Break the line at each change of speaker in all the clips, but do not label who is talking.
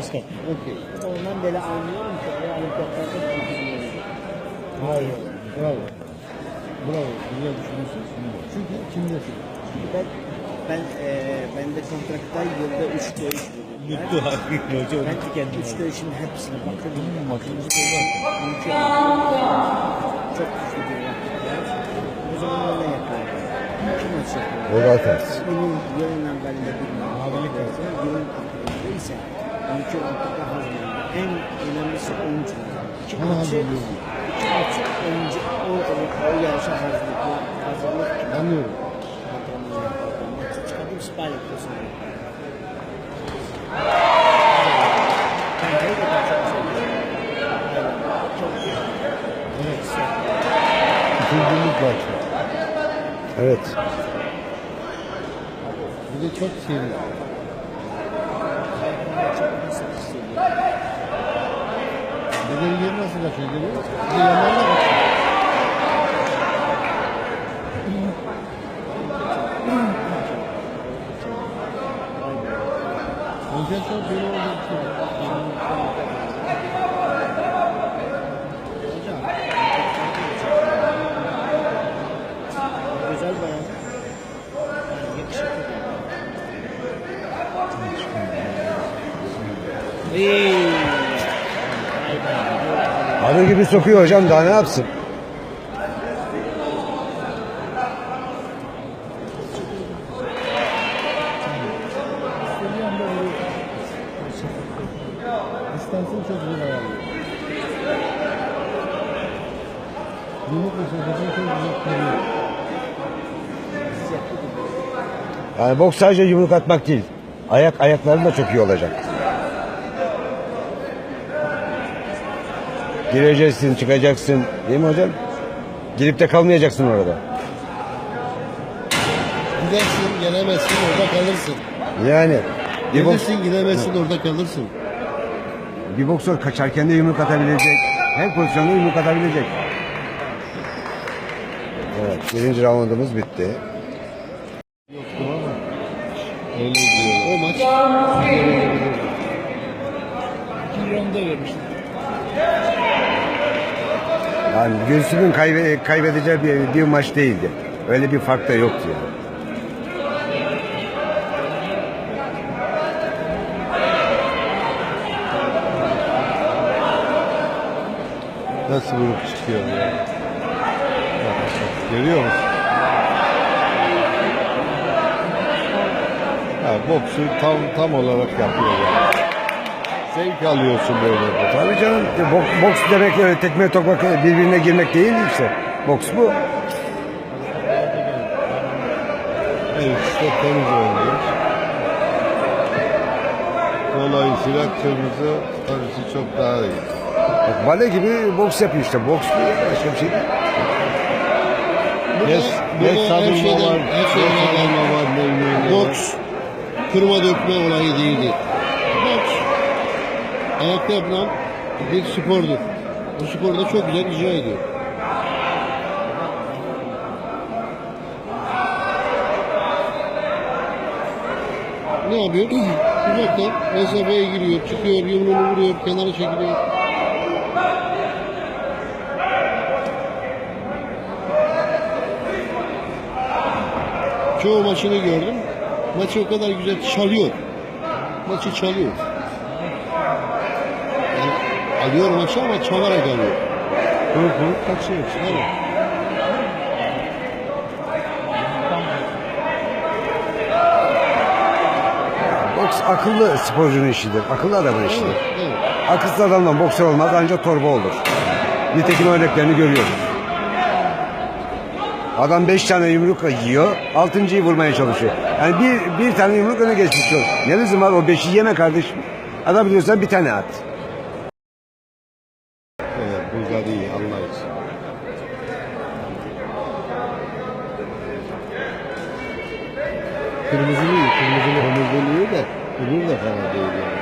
Destek.
Okey.
Ondan böyle anlıyorum ki o olimpiyatlarda kullanılıyor.
Bravo. Bravo. Bravo. Güzel düşünmüşsün. Çünkü kimdesin?
Ben ben eee bende kontrakta yılda 3 dövüş
Mutlu hakikaten hocam.
Ben tükendim. 3 dövüşün hepsine bakıyorum. Bakıyorum. Çünkü çok güçlü bir rakip var. O zaman öyle yapıyorum. İki maç yapıyorum.
O da ters.
Bunun yılın evvelinde bir mağlubiyetle lazım. Yılın akabinde ise 12 Avrupa'da hazırlandı. En önemlisi oyuncular. İki maçı, iki maçı oyuncu, o, o, o yarışa hazırlık, hazırlık
Anlıyorum.
maçı çıkardım. Aynen. Çok
Evet. Bir de çok seviyorum.
çok nasıl hissediyorum.
Bedeli yeri nasıl kaçıyor geliyor? Bir de yanlarına kaçıyor. Konten çok böyle olacak bir şey.
Hocam, güzel bayan. Yani yakışıklı bir bayan. Eee.
Arı gibi sokuyor hocam daha ne yapsın?
Distansını çok güzel ayarlıyor. Yumruk mesafesini çok güzel koruyor.
Yani boks sadece yumruk atmak değil. Ayak ayakların da çok iyi olacak. Gireceksin, çıkacaksın. Değil mi hocam? Girip de kalmayacaksın orada.
Gidersin, gelemezsin, orada kalırsın.
Yani bir, boks,
Gelirsin, gidemezsin, orada kalırsın.
bir boksör kaçarken de yumruk atabilecek. Her pozisyonda yumruk atabilecek. Evet, birinci roundumuz bitti.
Yoktu ama öyle diyor. O maç.
İki ronda vermiştim.
Yani Gülsüm'ün kaybe kaybedeceği bir, bir maç değildi. Öyle bir fark da yoktu yani.
Nasıl vurup çıkıyor ya? Görüyor musun? Ha, boksu tam tam olarak yapıyor yani. Zevk alıyorsun böyle.
Tabii canım. Boks, boks demek öyle tekme tokmak birbirine girmek değil işte. Boks bu.
Evet işte temiz oynuyor. Dolayısıyla kırmızı karısı çok daha iyi.
Bak, bale gibi boks yapıyor işte. Boks bu başka bir şey değil.
Yes, yes sarılma var,
her şeyden
yes sarılma var, ne var.
Boks kırma dökme olayı değildir. Ayakta yapılan bir spordur. Bu sporda çok güzel icra ediyor. Ne yapıyor? Uzaktan mesafeye giriyor, çıkıyor, yumruğunu vuruyor, kenara çekiliyor. Çoğu maçını gördüm. Maçı o kadar güzel çalıyor. Maçı çalıyor. Yani alıyor maçı ama çalarak alıyor.
Kurup kurup kaçıyor.
Evet.
Boks akıllı sporcunun işidir. Akıllı adamın işidir.
Evet, evet.
Akılsız adamdan boksör olmaz ancak torba olur. Nitekim örneklerini görüyoruz. Adam beş tane yumruk yiyor, altıncıyı vurmaya çalışıyor. Yani bir, bir tane yumruk öne geçmiş oluyor. Ne lüzum var o beşi yeme kardeşim. Adam biliyorsan bir tane at.
Evet, Bulgar iyi, anlayış. Kırmızılı iyi, kırmızılı homurdalı iyi de öbür de fena değil yani.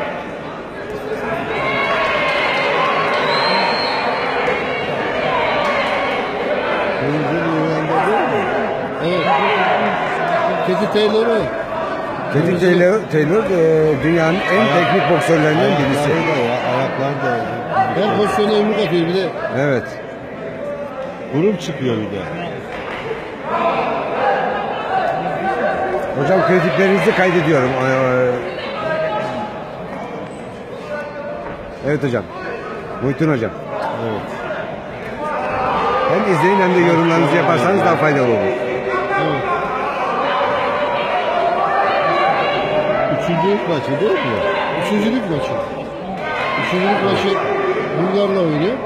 Kırmızılı İran'da değil mi?
Evet. Teki Taylor'u
Teddy Taylor, Taylor e, dünyanın en teknik boksörlerinden birisi.
Ayakları da ya, ayaklar da.
Her pozisyona yumruk atıyor bir de.
Evet.
Burun çıkıyor bir de.
Hocam kritiklerinizi kaydediyorum. Ee, Evet hocam. Muhittin hocam.
Evet.
Hem izleyin hem de yorumlarınızı yaparsanız daha faydalı olur.
Evet.
Üçüncü maçı değil mi?
Üçüncülük maçı. Üçüncülük maçı Bulgar'la oynuyor.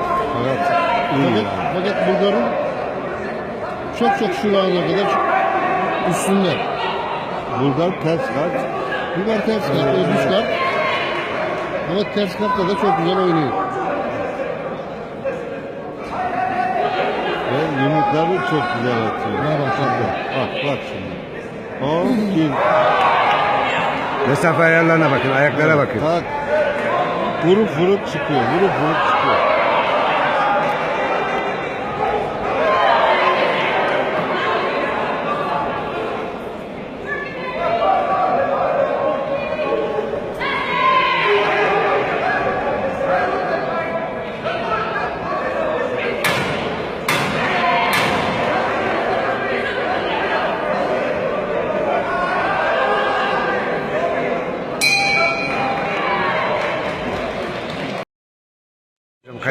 Evet.
Fakat, fakat Bulgar'ın çok çok şu ana kadar üstünde.
Bulgar ters kart.
Bulgar ters kart, düz kart. Ama ters kartta da çok güzel oynuyor.
Ve yumrukları çok güzel atıyor.
Ne bak, bak, bak.
Bak bak şimdi. Hop bir.
Mesafe ayarlarına bakın, ayaklara bakın.
Tak. Vurup vurup çıkıyor. Vurup vurup çıkıyor.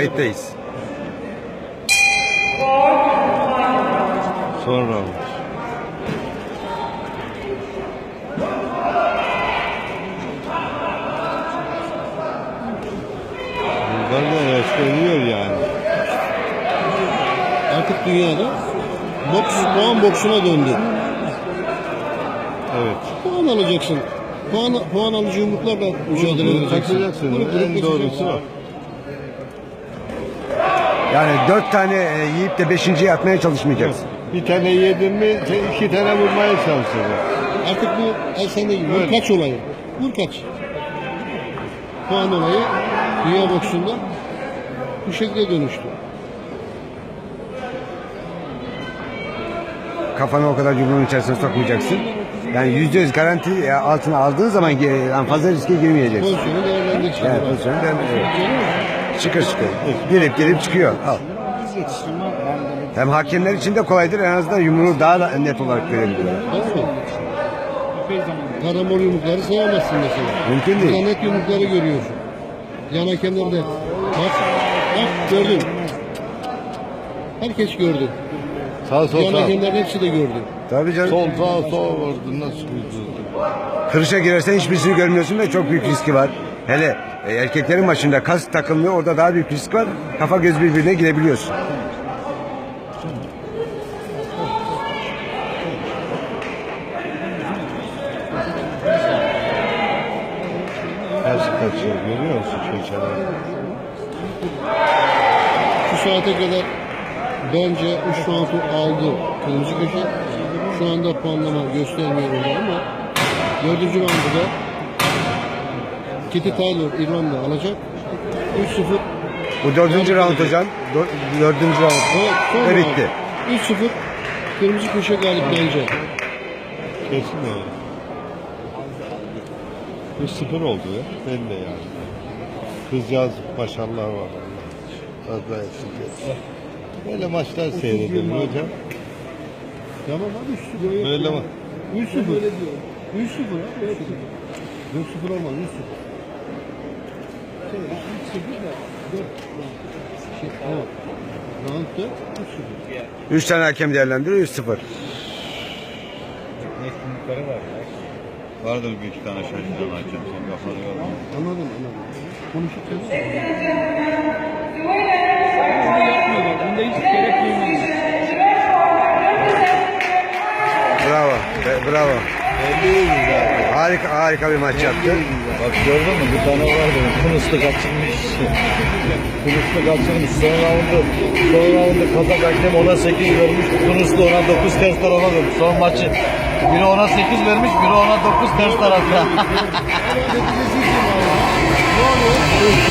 Kayıttayız.
Son round. Bulgar da restleniyor yani.
Artık dünyada boks, puan boksuna döndü.
Evet.
Puan alacaksın. Puan, puan alıcı yumruklarla mücadele
Bunu
edeceksin. vurup
En doğrusu o.
Yani dört tane e, yiyip de beşinciyi atmaya çalışmayacaksın.
Bir tane yedin mi te- iki tane vurmaya çalışacak.
Artık bu el sende gibi. Vur
Evet.
kaç olayı. Vur kaç. Puan olayı dünya boksunda bu şekilde dönüştü.
Kafanı o kadar yumruğun içerisine sokmayacaksın. Yani yüzde yüz garanti e, altına aldığın zaman yani fazla riske girmeyeceksin.
Pozisyonu değerlendir.
Yani pozisyonu değerlendir- Çıkır çıkır. Girip girip çıkıyor. Al.
Biz yetiştirme ben böyle
Hem hakemler için de kolaydır en azından yumruğu daha da net olarak görebiliyorlar.
Doğru mu? Karambol yumrukları sayamazsın mesela.
Mümkün değil.
net yumrukları görüyorsun. Yan hakemler de. Bak, bak gördün. Herkes gördü.
Sağ sol
Yan
sağ.
hakemlerin hepsi de gördü.
Tabii canım.
Sol sağ sol vurdu. Nasıl vurdu?
Kırışa girersen hiçbirisini görmüyorsun ve çok büyük riski var. Hele e, erkeklerin maçında kas takılmıyor orada daha büyük risk var. Kafa göz birbirine girebiliyorsun.
Karşı kaçıyor. Görüyor musun köşeler?
Şu saate kadar bence 3 roundu aldı kırmızı köşe. Şu anda puanlama göstermiyor orada ama dördüncü roundu da Kitty Taylor İrlanda alacak. 3-0
Bu dördüncü round hocam. Dör- Dördüncü round.
Evet, son
Ve
round.
bitti.
3-0 kırmızı köşe galip bence.
Kesin öyle. 3-0 oldu ya. Ben de yani. Kızcağız başarılar var. Fazla eksik yok. Böyle maçlar seyredelim hocam.
Tamam abi 3-0.
Böyle mi?
3-0. 3-0 abi. 4-0 olmaz 3-0. Şey, tamam. Round 4 3-0.
Üç tane hakem değerlendiriyor 3-0.
Vardır bir iki tane şaşıran hakem sen kafanı yorma.
Anladım anladım. Konuşurken
Bunda hiç gerek duymuyorum.
Bravo. bravo. Harika harika bir maç yaptı.
Bak gördün mü bir tane vardı. Tunuslu kaçırmış. Tunuslu kaçırmış. Son roundu, son roundu Kazak hakem ona 8 vermiş. Tunuslu ona 9 ters tarafa vermiş. Son maçı. Biri ona 8 vermiş, biri ona 9 ters tarafta.
ne oluyor?